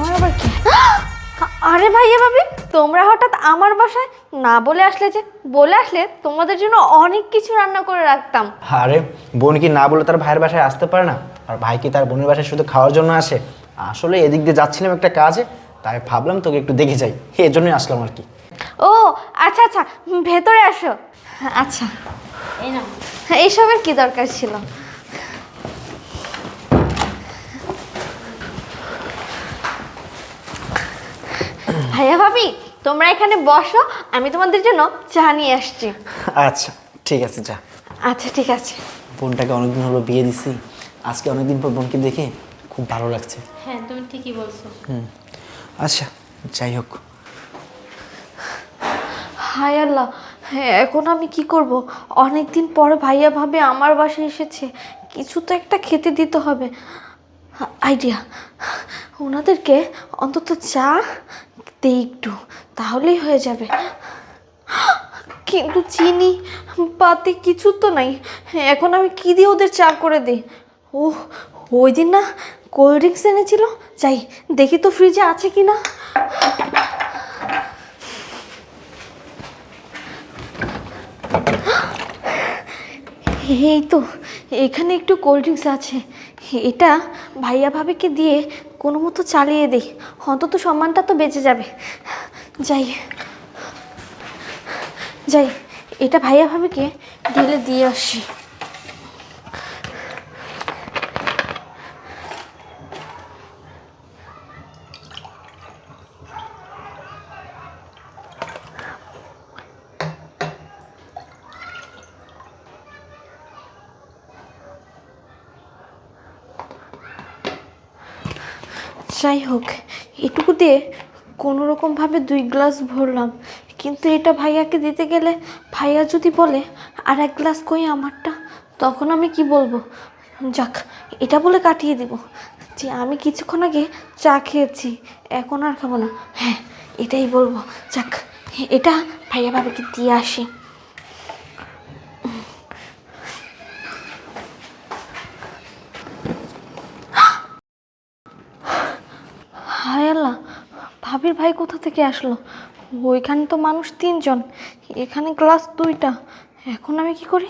সময় আবার কি? আরে ভাইয়া ভাবি তোমরা হঠাৎ আমার বাসায় না বলে আসলে যে বলে আসলে তোমাদের জন্য অনেক কিছু রান্না করে রাখতাম। আরে বোন কি না বলে তার ভাইয়ের বাসায় আসতে পারে না? আর ভাই কি তার বোনের বাসায় শুধু খাওয়ার জন্য আসে? আসলে এদিক দিয়ে যাচ্ছিলাম একটা কাজে তাই ভাবলাম তোকে একটু দেখে যাই। এই জন্যই আসলাম আর কি। ও আচ্ছা আচ্ছা ভেতরে আসো। আচ্ছা। এই না এইসবের কি দরকার ছিল? ভাইয়া ভাবি তোমরা এখানে বসো আমি তোমাদের জন্য চা নিয়ে আসছি। আচ্ছা ঠিক আছে যা। আচ্ছা ঠিক আছে। বোনটাকে অনেকদিন হলো বিয়ে দিছি। আজকে অনেকদিন পর বোনকে দেখে খুব ভালো লাগছে। হ্যাঁ তুমি ঠিকই বলছো। হুম আচ্ছা যাই হোক। হায় আল্লাহ হ্যাঁ এখন আমি কি করব? অনেকদিন পরে ভাইয়া ভাবে আমার বাসায় এসেছে। কিছু তো একটা খেতে দিতে হবে। আইডিয়া। ওনাদেরকে অন্তত চা দেই একটু, তাহলেই হয়ে যাবে। কিন্তু চিনি পাতে কিছু তো নাই। এখন আমি কি দিয়ে ওদের চা করে দিই? ও ওই দিন না কোল্ড ড্রিঙ্কস এনেছিল। যাই, দেখি তো ফ্রিজে আছে কি না। এই তো, এখানে একটু কোল্ড ড্রিঙ্কস আছে। এটা ভাইয়া ভাবিকে দিয়ে কোনো মতো চালিয়ে দিই। অন্তত সম্মানটা তো বেঁচে যাবে। যাই। যাই, এটা ভাইয়া ভাবিকে দিলে দিয়ে আসি। যাই হোক এটুকু দিয়ে কোনো রকমভাবে দুই গ্লাস ভরলাম। কিন্তু এটা ভাইয়াকে দিতে গেলে ভাইয়া যদি বলে, আর এক গ্লাস কই আমারটা? তখন আমি কি বলব? যাক, এটা বলে কাটিয়ে দিব। যে আমি কিছুক্ষণ আগে চা খেয়েছি, এখন আর খাব না। হ্যাঁ এটাই বলব। যাক, এটা ভাইয়া ভাবিকে দিয়ে আসি হায় আল্লাহ ভাবির ভাই কোথা থেকে আসলো? ওইখানে তো মানুষ তিনজন, এখানে ক্লাস দুইটা। এখন আমি কি করি?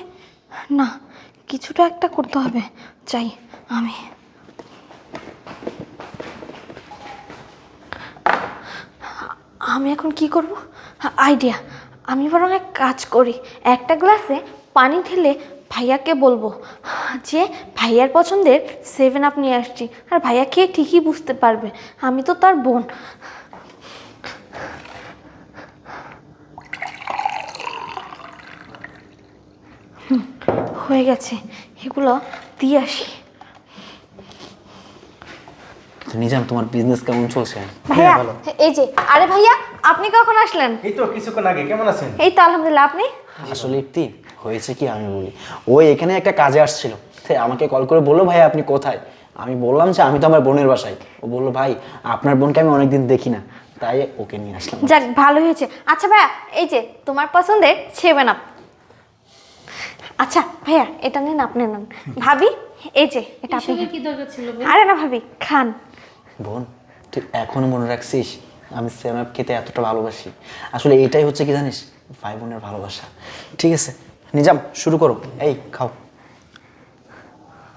না, কিছুটা একটা করতে হবে। চাই আমি। আমি এখন কি করব? আইডিয়া। আমি বরং এক কাজ করি। একটা গ্লাসে পানি ঢেলে ভাইয়াকে বলব যে, ভাইয়ার পছন্দের সেভেন আপ নিয়ে আসছি। আর ভাইয়া খেয়ে ঠিকই বুঝতে পারবে। আমি তো তার বোন। হয়ে গেছে। এগুলো দিয়ে আসি। নিজাম তোমার বিজনেস কেমন চলছে? ভাইয়া এই যে আরে ভাইয়া আপনি কখন আসলেন? এই তো কিছুক্ষণ আগে। কেমন আছেন? এই তো আলহামদুলিল্লাহ। আপনি? আসলে একটি হয়েছে কি আমি বলি। ওই এখানে একটা কাজে আসছিল। তাই আমাকে কল করে বলল ভাই আপনি কোথায়? আমি বললাম যে আমি তো আমার বোনের বাসায়। ও বলল ভাই আপনার বোনকে আমি অনেকদিন দেখি না। তাই ওকে নিয়ে আসলাম। যাক ভালো হয়েছে। আচ্ছা ভাইয়া এই যে তোমার পছন্দের সেভেন আপ আচ্ছা ভাইয়া এটা নিন আপনি নেন। ভাবি এই যে এটা আপনি এসবের কি দরকার ছিল বোন? আরে না ভাবি খান। বোন তুই এখনও মনে রাখছিস আমি সেভেন আপ খেতে এতটা ভালোবাসি? আসলে এটাই হচ্ছে কি জানিস? ভাই বোনের ভালোবাসা। ঠিক আছে নিজাম শুরু করো। এই খাও।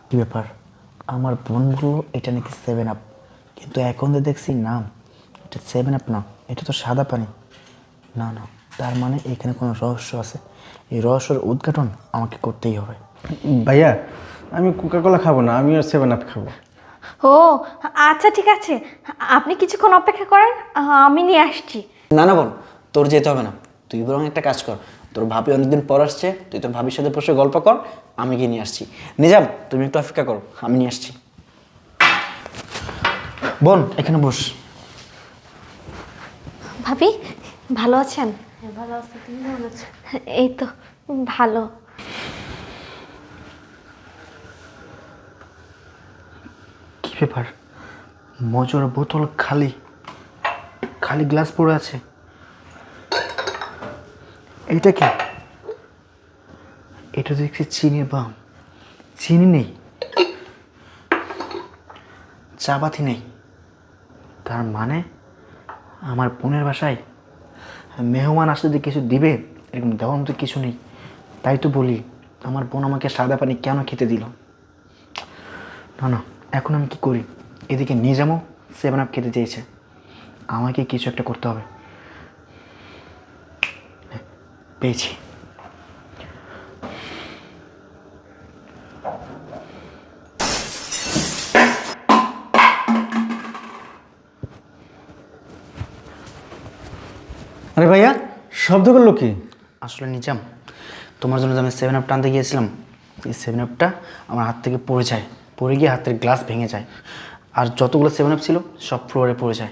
কি ব্যাপার? আমার বোন বলল এটা নাকি সেভেন আপ কিন্তু এখন তো দেখছি নাম এটা সেভেন আপ না এটা তো সাদা পানি। না না। তার মানে এখানে কোনো রহস্য আছে? এই রহস্যের উদ্ঘাটন আমাকে করতেই হবে। ভাইয়া আমি কোকা কোলা খাব না আমি আর সেভেন আপ খাব। ও আচ্ছা ঠিক আছে। আপনি কিছুক্ষণ অপেক্ষা করেন আমি নিয়ে আসছি। না না বোন তোর যেতে হবে না। তুই বরং একটা কাজ কর। তোর ভাবি অনেকদিন পর আসছে তুই তোর ভাবির সাথে বসে গল্প কর আমি গিয়ে নিয়ে আসছি। নিজাম তুমি একটু অপেক্ষা করো আমি নিয়ে আসছি। বোন এখানে বস। ভাবি ভালো আছেন? ভালো আছো? তুমি কেমন আছো? এই তো ভালো। কি ব্যাপার? মজুর বোতল খালি খালি গ্লাস পড়ে আছে। এটা কি? এটা দেখছি চিনির বাম। চিনি নেই। চাপাতি নেই। তার মানে আমার বোনের বাসায় মেহমান আসলে যে কিছু দিবে এরকম দেওয়ার মতো কিছু নেই। তাই তো বলি আমার বোন আমাকে সাদা পানি কেন খেতে দিল? না না এখন আমি কি করি? এদিকে যাব সেভেন আপ খেতে চেয়েছে। আমাকে কিছু একটা করতে হবে। হ্যাঁ, পেয়েছি। আরে ভাইয়া শব্দ করল কি? আসলে নিজাম তোমার জন্য যে আমি সেভেন আপ টানতে গিয়েছিলাম এই সেভেন আপটা আমার হাত থেকে পড়ে যায় পড়ে গিয়ে হাতের গ্লাস ভেঙে যায়। আর যতগুলো সেভেন আপ ছিল সব ফ্লোরে পড়ে যায়।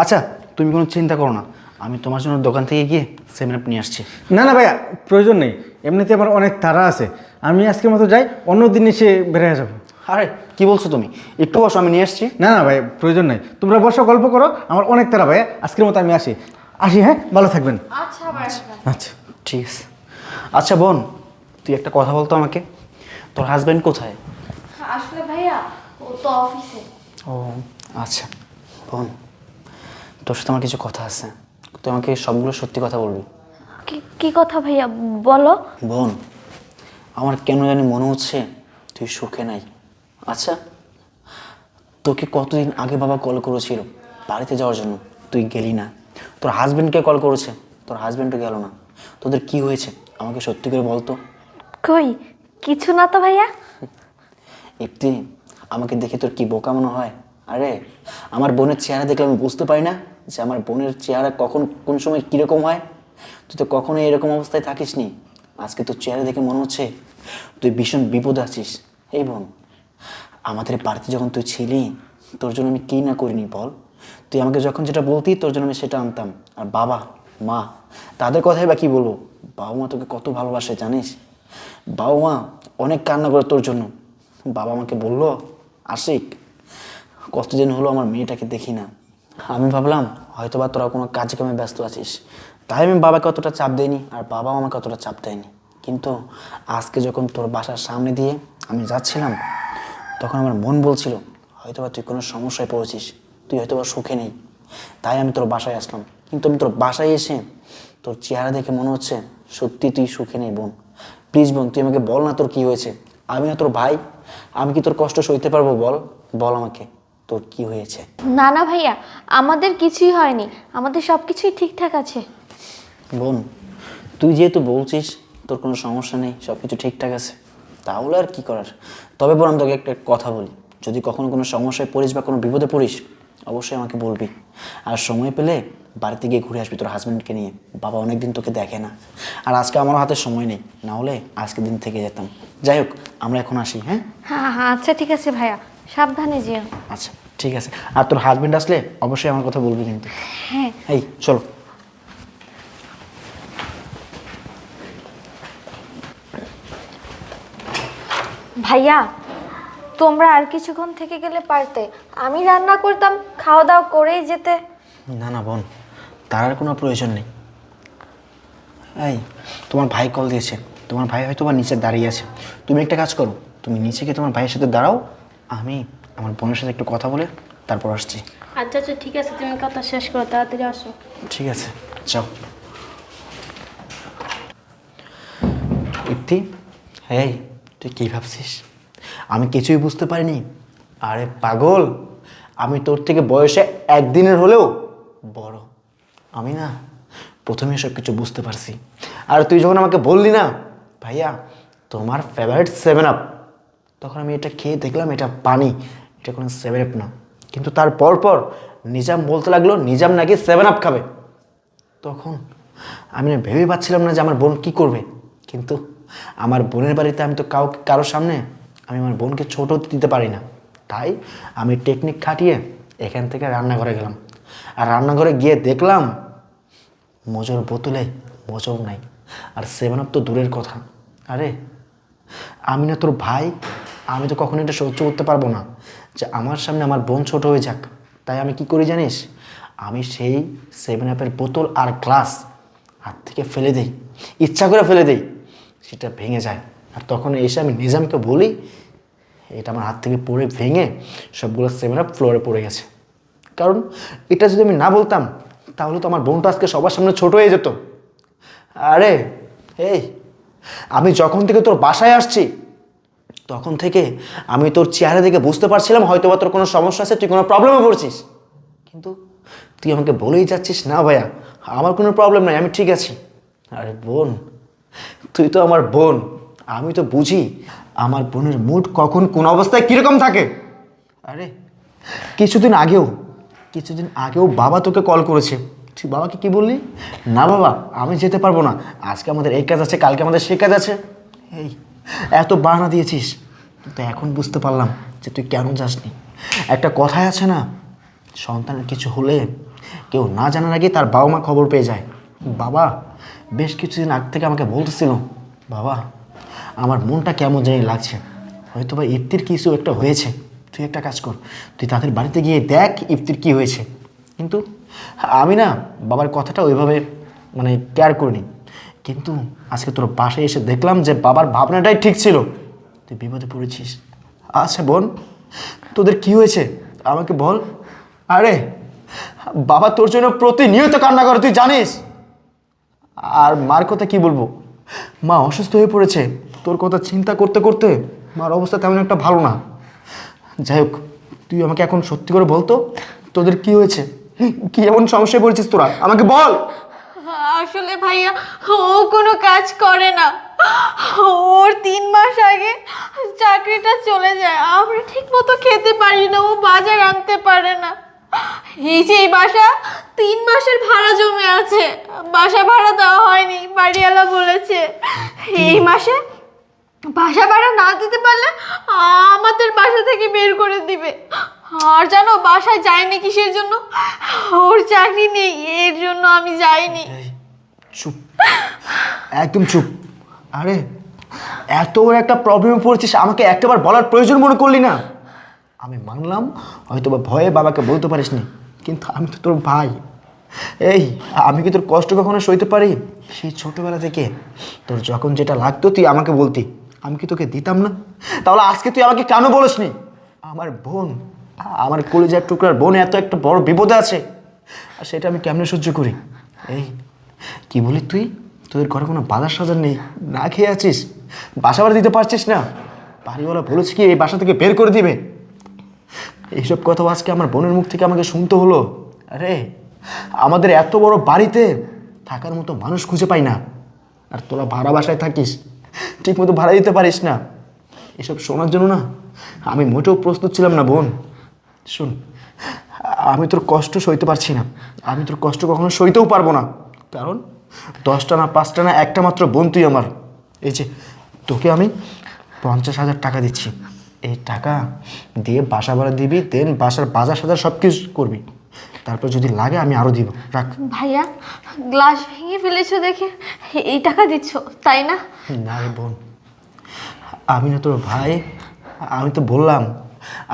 আচ্ছা তুমি কোনো চিন্তা করো না আমি তোমার জন্য দোকান থেকে গিয়ে সেভেন আপ নিয়ে আসছি। না না ভাইয়া প্রয়োজন নেই। এমনিতে আমার অনেক তারা আছে। আমি আজকের মতো যাই অন্য দিন এসে বেরিয়ে যাব। আরে কি বলছো তুমি? একটু বসো আমি নিয়ে আসছি। না না ভাই প্রয়োজন নেই। তোমরা বসো গল্প করো। আমার অনেক তারা ভাইয়া আজকের মতো আমি আসি। আসি হ্যাঁ? ভালো থাকবেন। আচ্ছা আচ্ছা ঠিক আছে। আচ্ছা বোন তুই একটা কথা বলতো আমাকে। তোর হাজব্যান্ড কোথায়? আসলে ভাইয়া ও তো অফিসে ও আচ্ছা বোন তোর সাথে আমার কিছু কথা আছে। তুই আমাকে সবগুলো সত্যি কথা বলবি। কি কি কথা ভাইয়া? বলো। বোন আমার কেন জানি মনে হচ্ছে তুই সুখে নাই। আচ্ছা তোকে কতদিন আগে বাবা কল করেছিল বাড়িতে যাওয়ার জন্য? তুই গেলি না। তোর হাজব্যান্ডকে কল করেছে? তোর হাজব্যান্ডও গেল না। তোদের কি হয়েছে? আমাকে সত্যি করে বলতো কই? কিছু না তো ভাইয়া। ইপ্তি আমাকে দেখে তোর কি বোকা মনে হয়? আরে আমার বোনের চেহারা দেখলে আমি বুঝতে পারি না যে আমার বোনের চেহারা কখন কোন সময় কীরকম হয়। তুই তো কখনো এরকম অবস্থায় থাকিস নি। আজকে তোর চেহারা দেখে মনে হচ্ছে তুই ভীষণ বিপদে আছিস। এই বোন আমাদের বাড়িতে যখন তুই ছিলি তোর জন্য আমি কী না করিনি বল? তুই আমাকে যখন যেটা বলতি, তোর জন্য আমি সেটা আনতাম। আর বাবা, মা, তাদের কথাই বা কী বলব? বাবা মা তোকে কত ভালোবাসে, জানিস? বাবা মা অনেক কান্না করে তোর জন্য। বাবা আমাকে বলল, আশিক, কতদিন হলো আমার মেয়েটাকে দেখি না। আমি ভাবলাম হয়তো বা তোরা কোনো কাজে কামে ব্যস্ত আছিস। তাই আমি বাবাকে অতটা চাপ দেয়নি আর বাবাও আমাকে অতটা চাপ দেয়নি। কিন্তু আজকে যখন তোর বাসার সামনে দিয়ে আমি যাচ্ছিলাম, তখন আমার মন বলছিল হয়তো বা তুই কোনো সমস্যায় পড়েছিস। তুই হয়তো বা সুখে নেই। তাই আমি তোর বাসায় আসলাম। কিন্তু আমি তোর বাসায় এসে তোর চেহারা দেখে মনে হচ্ছে সত্যি তুই সুখে নেই বোন। প্লিজ বোন তুই আমাকে বল না তোর কি হয়েছে। আমি না তোর ভাই আমি কি তোর কষ্ট সইতে পারব বল? বল আমাকে তোর কি হয়েছে? না না ভাইয়া আমাদের কিছুই হয়নি। আমাদের সব কিছুই ঠিকঠাক আছে। বোন তুই যেহেতু বলছিস তোর কোনো সমস্যা নেই সব কিছু ঠিকঠাক আছে তাহলে আর কি করার? তবে বোন আমি তোকে একটা কথা বলি। যদি কখনো কোনো সমস্যায় পড়িস বা কোনো বিপদে পড়িস অবশ্যই আমাকে বলবি। আর সময় পেলে বাড়িতে গিয়ে ঘুরে আসবি তোর হাজব্যান্ডকে নিয়ে। বাবা অনেকদিন তোকে দেখে না। আর আজকে আমার হাতে সময় নেই। না হলে আজকে দিন থেকে যেতাম। যাই হোক আমরা এখন আসি হ্যাঁ? হ্যাঁ হ্যাঁ আচ্ছা ঠিক আছে ভাইয়া। সাবধানে যেও। আচ্ছা ঠিক আছে। আর তোর হাজব্যান্ড আসলে অবশ্যই আমার কথা বলবি কিন্তু। হ্যাঁ। এই চলো। ভাইয়া তোমরা আর কিছুক্ষণ থেকে গেলে পারতে। আমি রান্না করতাম খাওয়া দাওয়া করেই যেতে। না না বোন তার আর কোনো প্রয়োজন নেই। এই তোমার ভাই কল দিয়েছে। তোমার ভাই হয়তো বা নিচে দাঁড়িয়ে আছে। তুমি একটা কাজ করো তুমি নিচে গিয়ে তোমার ভাইয়ের সাথে দাঁড়াও। আমি আমার বোনের সাথে একটু কথা বলে তারপর আসছি। আচ্ছা আচ্ছা ঠিক আছে তুমি কথা শেষ করো তাড়াতাড়ি আসো। ঠিক আছে যাও। ইপ্তি এই তুই কী ভাবছিস? আমি কিছুই বুঝতে পারিনি। আরে পাগল, আমি তোর থেকে বয়সে একদিনের হলেও বড়। আমি না প্রথমে সব কিছু বুঝতে পারছি। আর তুই যখন আমাকে বললি না, ভাইয়া, তোমার ফেভারিট সেভেন আপ তখন আমি এটা খেয়ে দেখলাম, এটা পানি, এটা কোনো সেভেন আপ না। কিন্তু তার পর নিজাম বলতে লাগল, নিজাম নাকি সেভেন আপ খাবে। তখন আমি ভেবে পাচ্ছিলাম না যে আমার বোন কি করবে। কিন্তু আমার বোনের বাড়িতে আমি তো কাউকে কারোর সামনে আমি আমার বোনকে ছোট দিতে পারি না। তাই আমি টেকনিক খাটিয়ে এখান থেকে রান্নাঘরে গেলাম। আর রান্নাঘরে গিয়ে দেখলাম মোজোর বোতলে মোজর নাই। আর সেভেন আপ তো দূরের কথা। আরে, আমি না তোর ভাই, আমি তো কখনো এটা সহ্য করতে পারব না। যে আমার সামনে আমার বোন ছোট হয়ে যাক। তাই আমি কি করি জানিস? আমি সেই সেভেন আপের বোতল আর গ্লাস হাত থেকে ফেলে দেই। ইচ্ছা করে ফেলে দেই। সেটা ভেঙে যায়। আর তখন এসে আমি নিজামকে বলি, এটা আমার হাত থেকে পড়ে ভেঙে সবগুলো সেভেন ফ্লোরে পড়ে গেছে। কারণ এটা যদি আমি না বলতাম, তাহলে তো আমার বোনটা আজকে সবার সামনে ছোট হয়ে যেত। আরে, এই, আমি যখন থেকে তোর বাসায় আসছি, তখন থেকে আমি তোর চেহারা দেখে বুঝতে পারছিলাম হয়তো বা তোর কোনো সমস্যা আছে, তুই কোনো প্রবলেমে পড়ছিস। কিন্তু তুই আমাকে বলেই যাচ্ছিস, না ভাইয়া, আমার কোনো প্রবলেম নাই, আমি ঠিক আছি। আরে বোন, তুই তো আমার বোন। আমি তো বুঝি আমার বোনের মুড কখন কোন অবস্থায় কীরকম থাকে। আরে, কিছুদিন আগেও কিছুদিন আগেও বাবা তোকে কল করেছে। তুই বাবাকে কি বললি? না বাবা, আমি যেতে পারব না। আজকে আমাদের এই কাজ আছে, কালকে আমাদের সে কাজ আছে। এই, এত বাহানা দিয়েছিস। কিন্তু এখন বুঝতে পারলাম যে তুই কেন যাসনি। একটা কথাই আছে না, সন্তানের কিছু হলে কেউ না জানার আগে তার বাবা মা খবর পেয়ে যায়। বাবা, বেশ কিছুদিন আগ থেকে আমাকে বলতেছিল। বাবা আমার মনটা কেমন জানি লাগছে। হয়তো বা ইফতির কিছু একটা হয়েছে। তুই একটা কাজ কর। তুই তাদের বাড়িতে গিয়ে দেখ ইফতির কি হয়েছে। কিন্তু আমি না বাবার কথাটা ওইভাবে মানে কেয়ার করিনি। কিন্তু আজকে তোর বাসায় এসে দেখলাম যে বাবার ভাবনাটাই ঠিক ছিল। তুই বিপদে পড়েছিস। আচ্ছা বোন, তোদের কি হয়েছে? আমাকে বল। আরে, বাবা তোর জন্য প্রতিনিয়ত কান্না করে, তুই জানিস? আর মার কথা কি বলব? মা অসুস্থ হয়ে পড়েছে। তোর কথা চিন্তা করতে করতে মার অবস্থা তেমন একটা ভালো না। যাই হোক তুই আমাকে এখন সত্যি করে বলতো তোদের কি হয়েছে? কি এমন সমস্যায় পড়েছিস তোরা? আমাকে বল! আসলে ভাইয়া ও কোনো কাজ করে না। ওর তিন মাস আগে চাকরিটা চলে যায়। আমরা ঠিক মতো খেতে পারি না ও বাজার আনতে পারে না। এই যে এই বাসা তিন মাসের ভাড়া জমে আছে। বাসা ভাড়া দেওয়া হয়নি বাড়িওয়ালা বলেছে। এই মাসে বাসা ভাড়া না দিতে পারলে আমাদের বাসা থেকে বের করে দিবে। আর জানো বাসায় যায়নি কিসের জন্য? ওর চাকরি নেই, এর জন্য আমি যাইনি। চুপ। একদম চুপ। আরে, এত বড় একটা প্রবলেমে পড়েছিস, আমাকে একটাবার বলার প্রয়োজন মনে করলি না। আমি মানলাম হয়তো বা ভয়ে বাবাকে বলতে পারিস নি কিন্তু আমি তো তোর ভাই। এই, আমি কি তোর কষ্ট কখনো সইতে পারি? সেই ছোটবেলা থেকে তোর যখন যেটা লাগতো তুই আমাকে বলতি। আমি কি তোকে দিতাম না? তাহলে আজকে তুই আমাকে কেন বলিসনি? আমার বোন, আমার কলিজার টুকরার বোন এত একটা বড় বিপদে আছে। আর সেটা আমি কেমনে সহ্য করি? এই, কি বলি তুই? তোদের ঘরে কোনো বাজার সাজার নেই? না খেয়ে আছিস? বাসা ভাড়া দিতে পারছিস না? বাড়িওয়ালা বলেছে কি, এই বাসা থেকে বের করে দিবে। এইসব কথা আজকে আমার বোনের মুখ থেকে আমাকে শুনতে হলো। আরে, আমাদের এত বড় বাড়িতে থাকার মতো মানুষ খুঁজে পাই না। আর তোরা ভাড়া বাসায় থাকিস। ঠিক মতো ভাড়া দিতে পারিস না। এসব শোনার জন্য না আমি মোটেও প্রস্তুত ছিলাম না, বোন। শোন, আমি তোর কষ্ট সইতে পারছি না। আমি তোর কষ্ট কখনো সইতেও পারব না। কারণ দশটা না পাঁচটা না একটা মাত্র বোন তুই আমার। এই যে, তোকে আমি পঞ্চাশ হাজার টাকা দিচ্ছি। এই টাকা দিয়ে বাসা ভাড়া দিবি, দেন বাসার বাজার সাজার সব কিছু করবি। তারপর যদি লাগে আমি আরও দিব। রাখ। ভাইয়া গ্লাস ভেঙে ফেলেছো দেখে। এই টাকা দিচ্ছ তাই না? না রে বোন। আমি না তোর ভাই আমি তো বললাম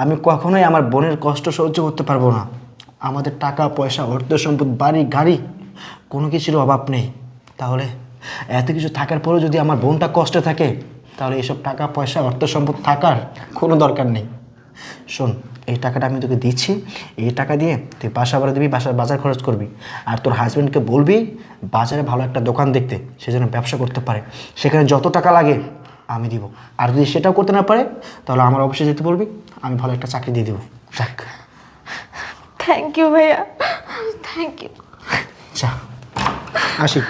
আমি কখনোই আমার বোনের কষ্ট সহ্য করতে পারব না। আমাদের টাকা পয়সা অর্থ সম্পদ বাড়ি গাড়ি কোনো কিছুর অভাব নেই। তাহলে এত কিছু থাকার পরেও যদি আমার বোনটা কষ্টে থাকে তাহলে এসব টাকা পয়সা অর্থ সম্পদ থাকার কোনো দরকার নেই। শোন এই টাকাটা আমি তোকে দিচ্ছি এই টাকা দিয়ে তুই বাসা ভাড়া দিবি বাসার বাজার খরচ করবি। আর তোর হাজব্যান্ডকে বলবি বাজারে ভালো একটা দোকান দেখতে সে যেন ব্যবসা করতে পারে। সেখানে যত টাকা লাগে আমি দিব। আর যদি সেটাও করতে না পারে তাহলে আমার অফিসে যেতে বলবি আমি ভালো একটা চাকরি দিয়ে দিব। রাখ থ্যাংক ইউ ভাইয়া। থ্যাংক ইউ যা। আসি।